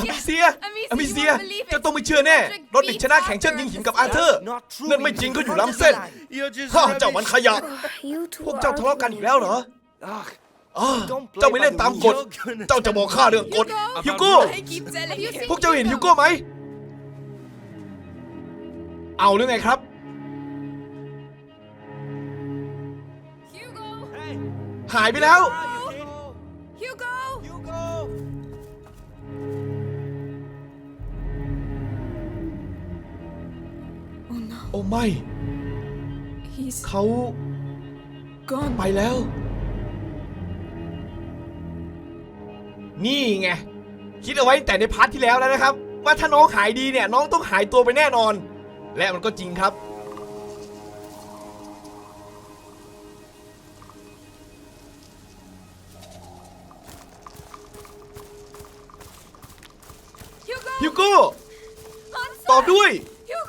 อมิเซียอมิเซียเจะต้องไม่เชื่อแน่ รถดิกชนะแข่งเชิดยิงหินกับอาเธอร์ นั่นไม่จริงเขาอยู่ล้ำเส้นฮ่าเจ้ามันขยะ You two พวก are เจ้าทะเลาะกันอีกแล้วเหรอ Ugh, อ้าเจ้าไม่เล่นตามกฎ เจ้าจะบอกข้าเรื่องกฎฮิวโก้ I keep telling you. พวกเจ้าเห็นฮิวโก้ไหม เอาหรือไงครับ Hugo, หายไปแล้ว อ้ไม่ he's เขา gone. ไปแล้ว นี่ไง คิดเอาไว้แต่ในพาร์ทที่แล้วแล้วนะครับ ว่าถ้าน้องหายดีเนี่ย น้องต้องหายตัวไปแน่นอน และมันก็จริงครับ Hugo. ฮิวโก้ Answer. ตอบด้วย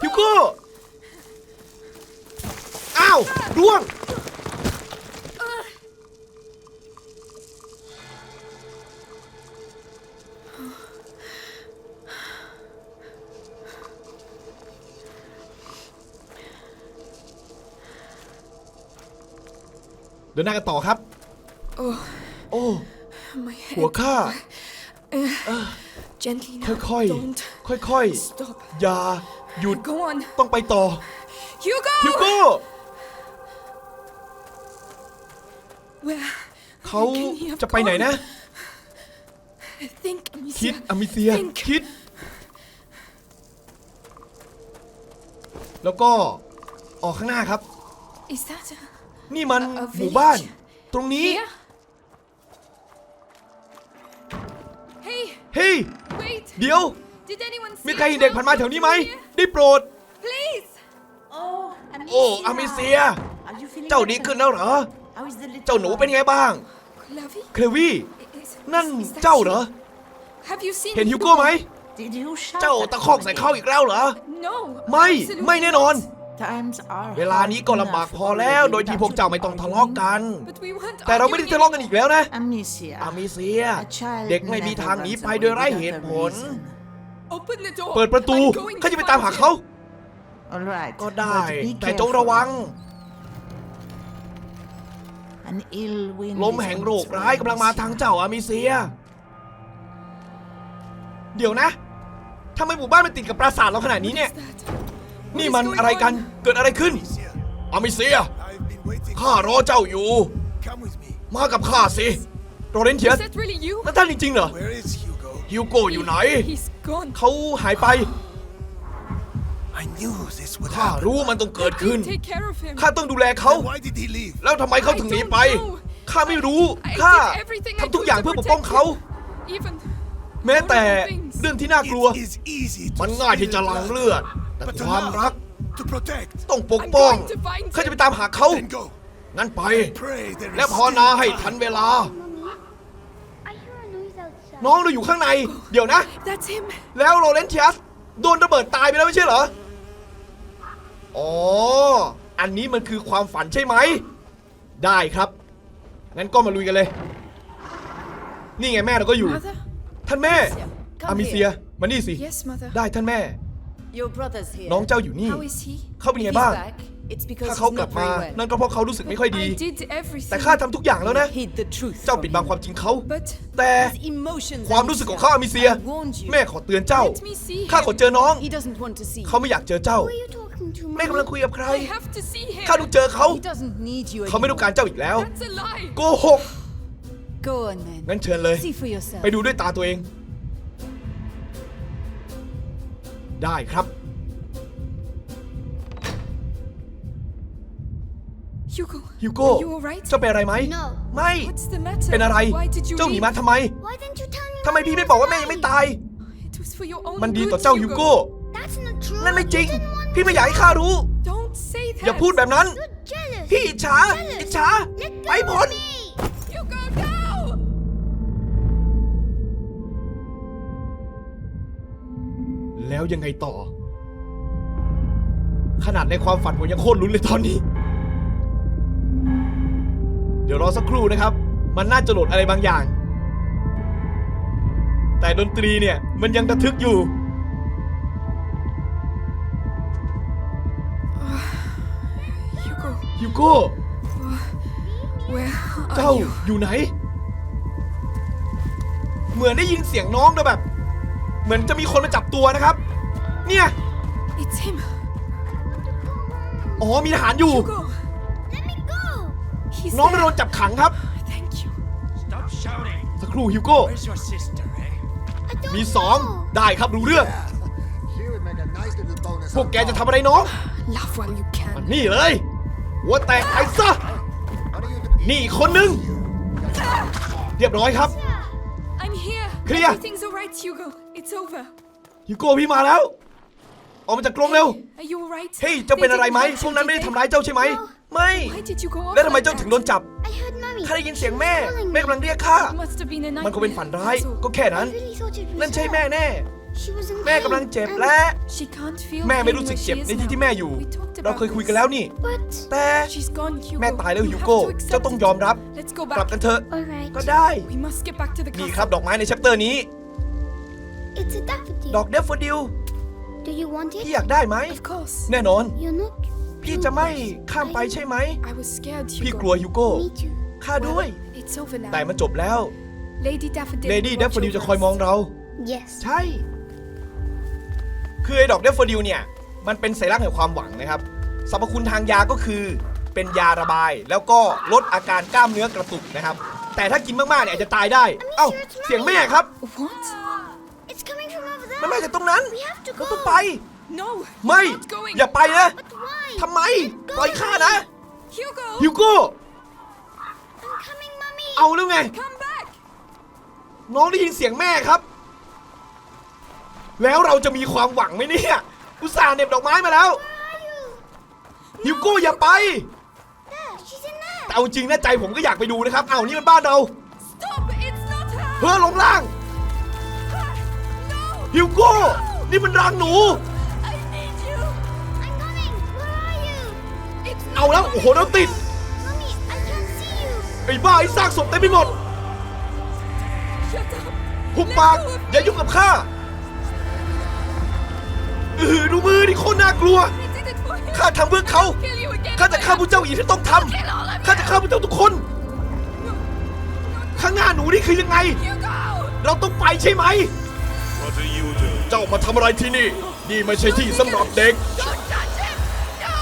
ฮิวโก้อ้าวร่วง เดินหน้ากันต่อครับ Oh, โอ้ my หัว head. ข้า Gently now. ค่อย Don't ๆ ค่อย stop. ๆ อย่าหยุด Go on. ต้องไปต่อ Hugo. ฮิวโก้ เขา can he have จะไปไหนนะ gone? Think, คิด Amicia. อมิเซีย Think. คิด แล้วก็ออกข้างหน้าครับ Is that a... นี่มัน A- a หมู่บ้าน village ตรงนี้ here? Hey, เฮ้ย wait. เดี๋ยว Did anyone see มีใครเห็นเด็กผ่านมาแถวนี้ไหม ได้โปรด Please. Oh, โอ้ อมิเซีย Are you feeling เจ้าดี better? ขึ้นแล้วเหรอ How is the little เจ้าหนูเป็นไงบ้าง Clavy? เคลวี่ Is, นั่น is that เจ้าเหรอ you? Have you seen เห็นฮิวโก้ไหม Did you shout เจ้า at ตะคอกใส่ somebody? เข้าอีกแล้วเหรอ No. ไม่ absolutely ไม่แน่นอน Times are เวลานี้ก็ลำบากพอแล้ว โดยที่พวกเจ้าไม่ต้องทะเลาะกัน But we weren't แต่เราไม่ได้ทะเลาะกันอีกแล้วนะ Amicia. อามิเซีย A child เด็กไม่มีทางหนี never ไป runs โดยไร้ away เห without ตุ a ผล reason. Open the door. เปิดประตู I'm going เขาจะไป to ตามหา find เขา All right. ก็ได้ but be แต่จงระวัง careful. An ill wind ลม is แห่ง on โร its ค way, ร้ายกำลังมาทาง Amicia. เจ้าอามิเซีย เดี๋ยวนะทำไมหมู่บ้านมันติดกับปราสาทเราขนาดนี้เนี่ย that. นี่มันอะไรกัน เกิดอะไรขึ้น อามิเซีย I've been waiting. ข้ารอเจ้าอยู่ Come with me. มากับข้าสิ โรเรนเทีย Is ส that really you? นั่นท่านจริงๆเหรอ Where is Hugo? ฮิวโก้อยู่ไหน He's gone. เขาหายไป I knew this would ข้า happen. รู้มันต้องเกิดขึ้น You take care of him. ข้าต้องดูแลเขา Then why did he leave? แล้วทำไมเขาถึงหนีไป I don't know. ข้าไม่รู้ I ข้า did everything I ทำทุก could อย่าง to เพื่อปกป้อง protect เขา him. Even แม้แต่เรื่องที่น่ากลัว It is easy to มันง่ายที่จะ spill หลั่ง blood, เลือด แต่ but to ความ love, รัก to protect. ต้องปกป้อง I'm going to find ข้าจะไปตามหาเขา Then go. งั้นไป Pray there is และภาวนา still ให้ time. ทันเวลา I hear a noise outside. น้องเราอยู่ข้างใน เดี๋ยวนะ That's him. แล้วโรเลนเทียสโดนระเบิดตายไปแล้วไม่ใช่เหรอ อ๋อ อันนี้มันคือความฝันใช่ไหม ได้ครับ งั้นก็มาลุยกันเลย นี่ไงแม่เราก็อยู่ Mother? ท่านแม่ Come อามิเซีย มานี่สิ Yes, mother. ได้ท่านแม่ Your brother's here. น้องเจ้าอยู่นี่ How is he? เขาเป็นไง He's บ้าง back. It's because ถ้า he's เขากลับ not มา very well. นั่นก็เพราะเขารู้สึกไม่ค่อยดี I did everything. แต่ข้าทำทุกอย่างแล้วนะ Hid the truth. เจ้า from ปิด him. บังความจริงเขา But แต่ His emotions. ความรู้สึกของเขาอามิเซีย I warned you. แม่ขอเตือนเจ้า let me see ข้า him. ขอเจอน้อง He doesn't want to see เขา you. ไม่อยากเจอเจ้า Who are you talking to, แม่ Mommy? กำลังคุยกับใคร I have to see him. ข้าต้องเจอเขา He doesn't need you เขาไม่ต้องการ anymore. เจ้าอีกแล้ว That's a lie. โกหก Go on, man. งั้นเชิญเลย See for yourself. ไปดูด้วยตาตัวเอง ได้ครับ Hugo. ฮิวโก้ Are you alright? เจ้าเป็นอะไรไหม No. ไม่ What's the matter? เป็นอะไร Why did you เจ้าหนี leave? มาทำไม Why didn't you tell me ทำไม Mommy พี่ไม่ was บอกว่าแม่ยัง alive? ไม่ตาย It was for your own มันดี good, ต่อเจ้าฮิวโก้ That's not true. นั่นไม่จริง You didn't want พี่ไม่อยากให้ข้ารู้ Don't say that. อย่าพูดแบบนั้น You're jealous. พี่อิจฉาอิจฉา Let ไป go พ้น of me. Hugo, no! แล้วยังไงต่อ ขนาดในความฝันผมยังโคตรลุ้นเลยตอนนี้ เดี๋ยวรอสักครู่นะครับ มันน่าจะโหลดอะไรบางอย่าง แต่ดนตรีเนี่ยมันยังระทึกอยู่ ฮิวโก้ where เจ้า are you? อยู่ไหน เหมือนได้ยินเสียงน้องด้วยแบบ เหมือนจะมีคนมาจับตัวนะครับ เนี่ย It's him. อ๋อมีทหารอยู่ Hugo, Let me go. he's น้อง there. โดนจับขังครับ Thank you. Stop shouting. สักครู่ฮิวโก้ Where's your sister, eh? I don't มีสอง know. ได้ครับรู้เรื่อง She would make a nice little bonus. พวกแกจะทำอะไรน้อง Laugh while you can. นี่เลย หัวแตกไปซะ What are you นี่อีกคนนึง เรียบร้อยครับ I'm here. Clear. Everything's alright, Hugo. It's over. ฮิวโก้พี่มาแล้ว ออกมาจากกรงเร็ว Are you alright? เฮ้ย เจ้าเป็นอะไรไหม They didn't พวกนั้นไม่ได้ hurt you, ทำร้ายเจ้าใช่ไหม ไม่ did they? Why did you go off แล้วทำไม like เจ้า that? ถึงโดนจับ I heard mommy. ข้าได้ยินเสียงแม่ calling แม่ me. กำลังเรียกข้า It must have been a มันคงเป็น nightmare. ฝันร้าย That's all. ก็แค่นั้น I really thought it was นั่นใช่ her. แม่แน่ She was in แม่ pain, กำลังเจ็บ and- และ She can't feel แม่ไม่ pain รู้สึก where เจ็บ she is ในที่ now. ที่แม่อยู่ We talked เรา about เคยคุย this. กันแล้วนี่ But แต่ She's gone, Hugo. แม่ตายแล้ว You ฮิว have โก้ to accept เจ้าต้อง it. ยอมรับ Let's go กลับ back. กันเถอะ alright. ก็ได้ We must get back to the นี่ castle. ครับดอกไม้ในแชปเตอร์นี้ It's a daffodil. ดอกเดฟโฟดิล Do you want พี่ it? อยากได้ไหม Of course. แน่นอน You're not. พี่จะไม่ข้ามไปใช่ไหม I was scared, พี่ Hugo. กลัวฮิวโก้ Me too. ข้าด้วย It's over now. แต่มันจบแล้ว Lady Daffodil. เลดี้ will เด watch ฟโฟดิล over จะคอยมอง us. เรา Yes. ใช่ คือไอ้ดอกเดฟโฟดิลเนี่ยมันเป็นสัญลักษณ์แห่งความหวังนะครับสรรพคุณทางยาก็คือเป็นยาระบาย แล้วก็ลดอาการกล้ามเนื้อกระตุกนะครับ แต่ถ้ากินมากๆเนี่ยอาจจะตายได้ เอ้าเสียงแม่ครับ What? It's coming from over there. มันมาจากตรงนั้น We have to เรา go. ต้องไป No. ไม่ Not going. อย่าไปนะ But why? ทำไม ปล่อยข้านะ Hugo. ฮิวโก้ I'm coming, mommy. เอาแล้วไง Come back. น้องได้ยินเสียงแม่ครับ แล้วเราจะมีความหวังไหมเนี่ยอุตส่าห์เหน็บดอกไม้มาแล้วฮิวโก้อย่าไป แต่เอาจริงนะใจผมก็อยากไปดูนะครับเอานี่มันบ้านเรา Stop. It's not her. เพื่อลงล่าง ฮิวโก้ นี่มันรังหนู I need you. I'm coming. Where are you? It's เอาแล้ว โอ้โหแล้วติด Mommy, I can't see you. ไอ้บ้าไอ้ซากศพเต็มไปหมด Shut up. หุบปาก อย่ายุ่งกับข้า เออดูมือดิโคตรน่ากลัว I did it for him. ข้าทำเพื่อเขา Kill you again. ข้าจะฆ่าพวกเจ้าอีกที่ต้องท Kill all of ำข้าจะฆ่าพวกเจ้าทุกคน ข้างหน้าหนูนี่คือยังไง you. Hugo. เราต้องไปใช่ไหม What are you doing? เจ้ามาทำอะไรที่นี่ นี่ไม่ใช่ที่สำหรับเด็ก Don't touch him. No.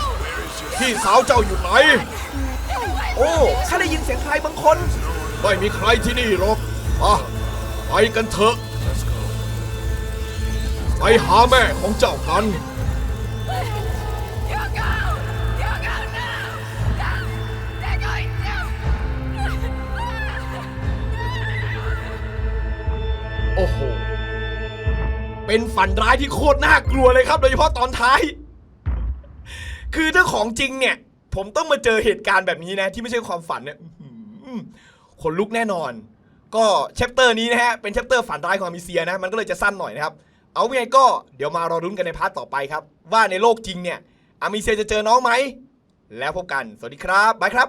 พี่สาวเจ้าอยู่ไหน โอ้ ข้าได้ยินเสียงใครบางคน ไม่มีใครที่นี่หรอกอะไปกันเถอะ ไปหาแม่ของเจ้ากัน โอ้โห เป็นฝันร้ายที่โคตรน่ากลัวเลยครับ โดยเฉพาะตอนท้าย คือถ้าของจริงเนี่ย ผมต้องมาเจอเหตุการณ์แบบนี้นะ ที่ไม่ใช่ความฝันเนี่ยขนลุกแน่นอน ก็แชปเตอร์นี้นะฮะ เป็นแชปเตอร์ฝันร้ายของมิเซียนะ มันก็เลยจะสั้นหน่อยนะครับ เอาไงก็เดี๋ยวมารอรุ้นกันในพาร์ทต่อไปครับ ว่าในโลกจริงเนี่ยอามิเซียจะเจอน้องไหม แล้วพบกัน สวัสดีครับ บายครับ